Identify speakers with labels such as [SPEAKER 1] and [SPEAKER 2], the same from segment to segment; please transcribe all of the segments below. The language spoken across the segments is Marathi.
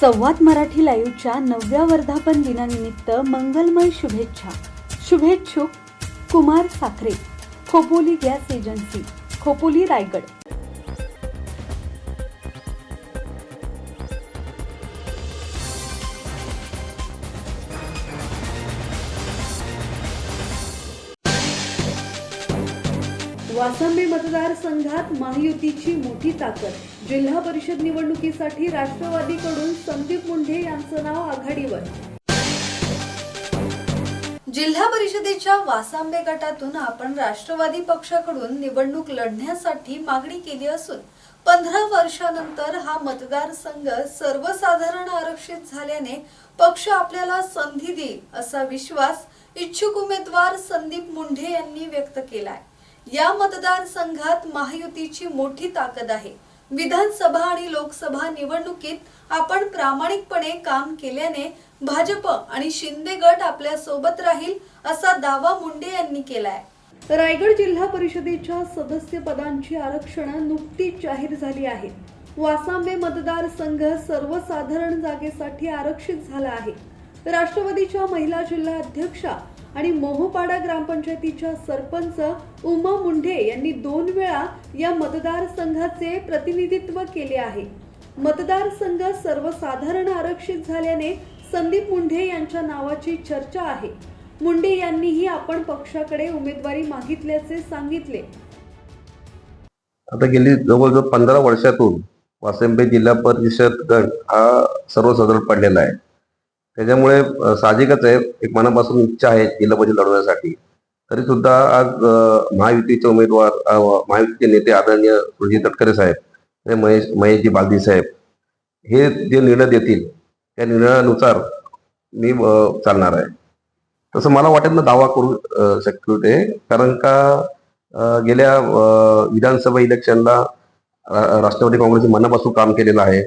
[SPEAKER 1] संवाद मराठी लाईव्हच्या नवव्या वर्धापन दिनानिमित्त मंगलमय शुभेच्छा. शुभेच्छुक कुमार साखरे खोपोली गॅस एजन्सी खोपोली रायगड. वासंबी मतदारसंघात महायुतीची मोठी ताकद. जिल्हा परिषद निवडणुकीसाठी राष्ट्रवादीकडून संदीप मुंढे यांचं नाव आघाडीवर. जिल्हा परिषदेच्या वासांबे गटातून आपण राष्ट्रवादी पक्षाकडून निवडणूक लढण्यासाठी मागणी केली असून पंधरा वर्षानंतर हा मतदारसंघ सर्वसाधारण आरक्षित झाल्याने पक्ष आपल्याला संधी देईल असा विश्वास इच्छुक उमेदवार संदीप मुंढे यांनी व्यक्त केलाय. या मतदारसंघात महायुतीची मोठी ताकद आहे. विधानसभा आणि लोकसभा निवडणुकीत आपण प्रामाणिकपणे काम केल्याने भाजप आणि शिंदे गट आपल्यासोबत राहील असा दावा मुंडे यांनी केलाय. रायगड जिल्हा परिषदेच्या सदस्य पदांची आरक्षणं नुकतीच जाहीर झाली आहेत. वासांबे मतदारसंघ सर्वसाधारण जागेसाठी आरक्षित झाला आहे. राष्ट्रवादीच्या महिला जिल्हा अध्यक्षा आणि मोहोपाडा ग्रामपंचायतीच्या सरपंच उमा मुंढे यांनी दोन वेळा या मतदारसंघाचे प्रतिनिधित्व केले आहे. मतदारसंघ सर्वसाधारण आरक्षित झाल्याने संदीप मुंढे यांच्या नावाची चर्चा आहे. मुंडे यांनीही आपण पक्षाकडे उमेदवारी मागितल्याचे सांगितले.
[SPEAKER 2] आता गेली जवळजवळ पंधरा वर्षातून वासंबे जिल्हा परिषद गट हा सर्वसाधारण पडलेला आहे. त्याच्यामुळे साहजिकच आहे. एक मनापासून इच्छा आहे जिल्हा परिषद लढवण्यासाठी. तरी सुद्धा आज महायुतीचे उमेदवार महायुतीचे नेते आदरणीय सुरजित तटकरे साहेब आणि महेश महेशजी बालदी साहेब हे जे निर्णय देतील त्या निर्णयानुसार मी चालणार आहे. तसं मला वाटत ना दावा करू शकतो शक्य होते कारण का गेल्या विधानसभा इलेक्शनला राष्ट्रवादी काँग्रेसने मनापासून काम केलेलं आहे.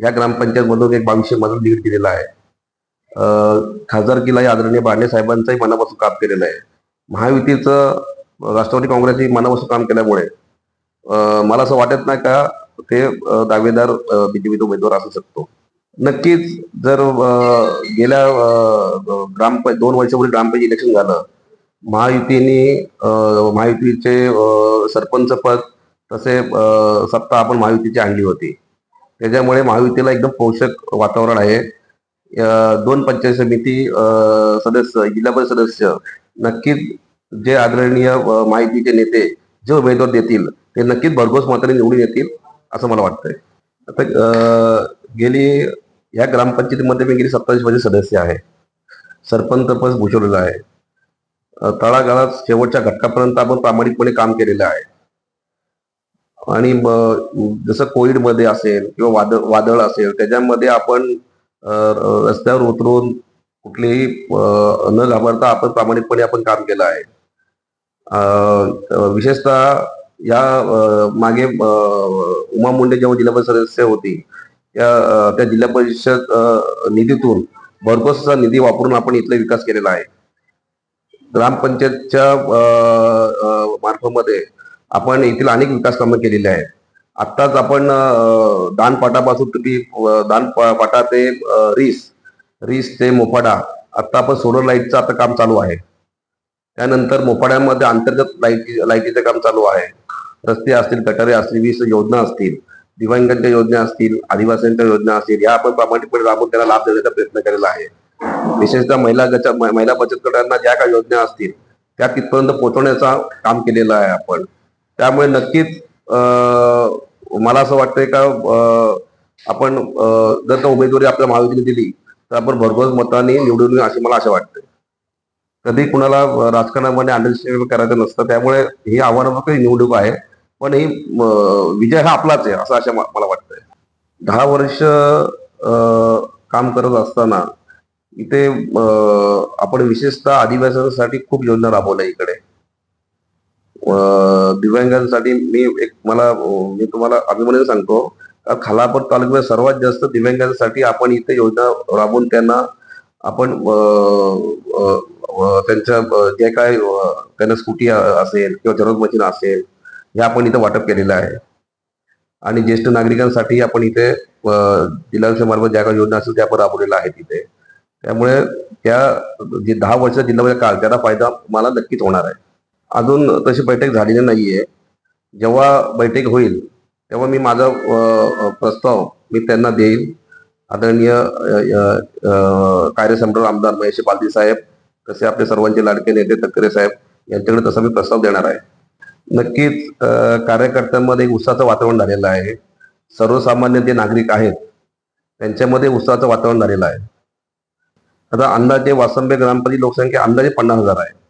[SPEAKER 2] या ग्रामपंचायतमधून एक बावीसशे मधून लीड दिलेला आहे. खासदारकीलाही आदरणीय बाणे साहेबांचंही मनापासून काम केलेलं आहे. महायुतीचं राष्ट्रवादी काँग्रेसही मनापासून काम केल्यामुळे मला असं वाटत नाही का ते दावेदार बीजेपीचा उमेदवार असू शकतो. नक्कीच जर गेल्या ग्राम दोन वर्षापूर्वी ग्रामपंचायत इलेक्शन झालं महायुतीने महायुतीचे सरपंच पद तसे सत्ता आपण महायुतीची आणली होती. त्याच्यामुळे महायुतीला एकदम पोषक वातावरण आहे. दोन पंचायत समिती सदस्य जिल्हा परिषद सदस्य नक्कीच जे आदरणीय माहितीचे नेते जे उमेदवार देतील ते नक्कीच भरघोस मताने निवडून येतील असं मला वाटतंय. आता गेली या ग्रामपंचायतीमध्ये मी गेली सत्तावीस वर्ष सदस्य आहे. सरपंच पण भूषवलेला आहे. तळागाळात शेवटच्या घटकापर्यंत आपण प्रामाणिकपणे काम केलेलं आहे. आणि जसं कोविडमध्ये असेल किंवा वादळ वादळ असेल त्याच्यामध्ये आपण रस्त्यावर उतरून कुठलीही न घाबरता आपण प्रामाणिकपणे आपण काम केलं आहे. विशेषतः या मागे उमा मुंडे जेव्हा जिल्हा परिषद सदस्य होती त्या त्या जिल्हा परिषद निधीतून भरघोसचा निधी वापरून आपण इथला विकास केलेला आहे. ग्रामपंचायतच्या मार्फमध्ये मार्फतमध्ये आपण येथील अनेक विकास कामं केलेली आहेत. आत्ताच आपण दानपाटापासून तुम्ही दान दानपाटा ते रीस रीस ते मोफाडा. आत्ता आपण सोलर लाईटचं आता काम चालू आहे. त्यानंतर मोफाड्यामध्ये अंतर्गत लाईटी लाईटीचं काम चालू आहे. रस्ते असतील गटारे असतील वीस योजना असतील दिव्यांगांच्या योजना असतील आदिवासींच्या योजना असतील या आपण प्रामाणिकपणे राबून त्याला लाभ देण्याचा प्रयत्न केलेला आहे. विशेषतः महिला गचा महिला बचत गटांना ज्या काही योजना असतील त्या तिथपर्यंत पोहोचवण्याचा काम केलेलं आहे आपण. त्यामुळे नक्कीच मला असं वाटतंय का आपण जर का उमेदवारी आपल्या महायुतीने दिली तर आपण भरघोस मताने निवडून येऊ अशी मला आशा वाटते कधी कुणाला राजकारणामध्ये अंडरस्टँडिंग करायचं नसतं त्यामुळे ही आव्हानात्मक निवडणूक आहे. पण ही विजय हा आपलाच आहे असं अशा मला वाटतंय. दहा वर्ष काम करत असताना इथे आपण विशेषतः आदिवासींसाठी खूप योजना राबवल्या इकडे. दिव्यांगांसाठी मी एक मला मी तुम्हाला अभिमान सांगतो. खालापूर तालुक्यात सर्वात जास्त दिव्यांगांसाठी आपण इथे योजना राबवून त्यांना आपण त्यांच्या जे काय त्यांना स्कूटी असेल किंवा जरूर मशीन असेल हे आपण इथं वाटप केलेलं आहे. आणि ज्येष्ठ नागरिकांसाठी आपण इथे अ, जिल्हा मार्फत ज्या काही योजना असेल त्या पण राबवलेल्या आहेत इथे. त्यामुळे त्या जे दहा वर्ष जिल्ह्यामध्ये काळ त्याचा फायदा मला नक्कीच होणार आहे. अजून तशी बैठक झालेली नाहीये. जेव्हा बैठक होईल तेव्हा मी माझा प्रस्ताव मी त्यांना देईल. आदरणीय अ, आमदार महेश पालती साहेब तसे आपले सर्वांचे लाडके नेते तक्करे साहेब यांच्याकडे तसा मी प्रस्ताव देणार आहे. नक्कीच कार्यकर्त्यांमध्ये एक उत्साहाचं वातावरण झालेलं आहे. सर्वसामान्य जे नागरिक आहेत त्यांच्यामध्ये उत्साहाचं वातावरण झालेलं आहे. आता अंदाजे वासंबे ग्रामपंचायत लोकसंख्या अंदाजे पन्नास हजार आहे.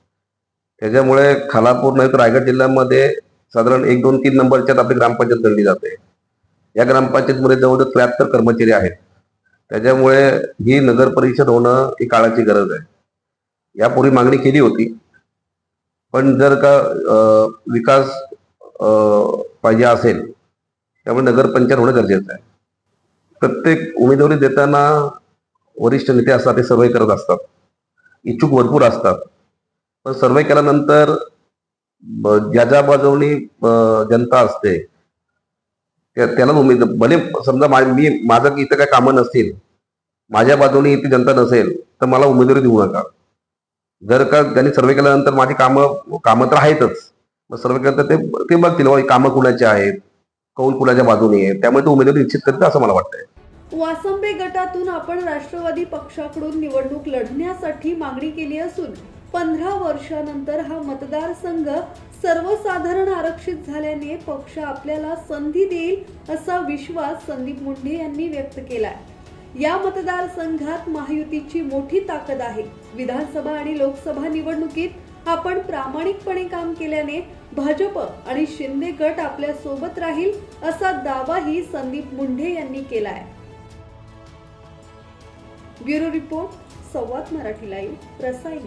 [SPEAKER 2] त्याच्यामुळे खालापूर नाही तर रायगड जिल्ह्यामध्ये साधारण एक दोन तीन नंबरच्यात आपली ग्रामपंचायत गणली जाते. या ग्रामपंचायतमध्ये जवळजवळ त्र्याहत्तर कर्मचारी आहेत. त्याच्यामुळे ही नगर परिषद होणं ही काळाची गरज आहे. यापूर्वी मागणी केली होती. पण जर का विकास पाहिजे असेल त्यामुळे नगरपंचायत होणं गरजेचं आहे. प्रत्येक उमेदवारी देताना वरिष्ठ नेते असतात ते सर्वे करत असतात. इच्छुक भरपूर असतात. पण सर्वे केल्यानंतर ज्या ज्या बाजूनी जनता असते त्या- त्याला उमेद भले समजा मी माझं इथं काय कामं नसतील माझ्या बाजूने इथे जनता नसेल तर मला उमेदवारी देऊ नका. जर का त्यांनी सर्वे केल्यानंतर माझी कामं कामं तर आहेतच मग सर्वे केल्यानंतर ते ते बघतील कामं कुणाची आहेत कौल कुणाच्या बाजूने आहे त्यामुळे ते उमेदवारी निश्चित करते असं मला वाटतंय.
[SPEAKER 1] वासंबे गटातून आपण राष्ट्रवादी पक्षाकडून निवडणूक लढण्यासाठी मागणी केली असून पंधरा वर्षानंतर हा मतदारसंघ सर्वसाधारण आरक्षित झाल्याने पक्ष आपल्याला संधी देईल असा विश्वास संदीप मुंढे यांनी व्यक्त केलाय. या मतदारसंघात महायुतीची मोठी ताकद आहे. विधानसभा आणि लोकसभा निवडणुकीत आपण प्रामाणिकपणे काम केल्याने भाजप आणि शिंदे गट आपल्यासोबत राहील असा दावाही संदीप मुंढे यांनी केलाय. ब्युरो रिपोर्ट संवाद मराठी लाईव्ह रसायन